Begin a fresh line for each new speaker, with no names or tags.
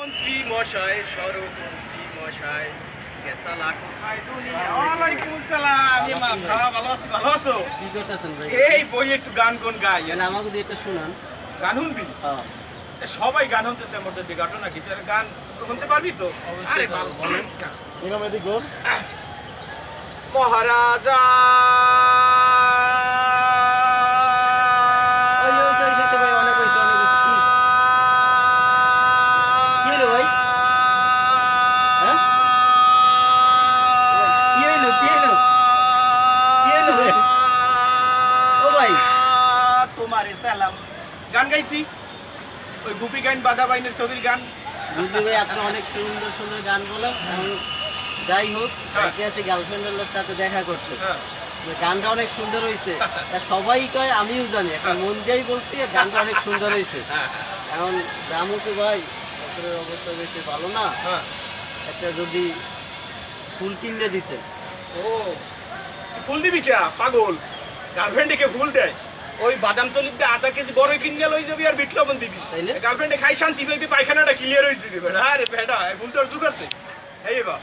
মন্ত্রী মশাই সরমন্ত্রী মশাই। এই বই একটু গান কোন গাই।
আমাকে একটা শুনান।
গান শুনবি?
হ্যাঁ।
সবাই গান শুনতেছে মধ্যে দিয়ে ঘটনা কি তোর গান শুনতে পারবি তো? আরে। মহারাজা
ওই, ওই, ওই, ওই, ওই, অনেক হয়েছে, অনেক হয়েছে। কি? কি হলো ভাই? হ্যাঁ? কি হইল, কি হইল? কি হইল ভাই? ভাই,
তোমারে সালাম। গান গাইছি। ওই গুপি গান বাদা বাইনের ছবির গান।
বুঝলি ভাই, আপনি অনেক সুন্দর সুন্দর গান বলেন। যাই হোক
হ্যাঁ।
আছে গার্লফ্রেন্ডের সাথে দেখা করতে।
হ্যাঁ।
গানটা অনেক সুন্দর হয়েছে সবাই কয় আমিও জানি। এখন মন যাই বলছি গানটা অনেক সুন্দর হয়েছে
হ্যাঁ
এখন দামও তো ভাই অবস্থা বেশি ভালো না। একটা যদি ফুল কিনে দিতেন।
ও ফুল দিবি কে? পাগল। গার্লফ্রেন্ডে ভুল দেয়। ওই বাদাম তলিতে আধা কেজি বড় কিনে লই যাবি আর বিট লবণ দিবি? গার্লফ্রেন্ডে খাই শান্তি পাইবি পায়খানাটা ক্লিয়ার হয়েছে যাবি। আরে বেটা ভুল তোর যুগ আছে। এই বা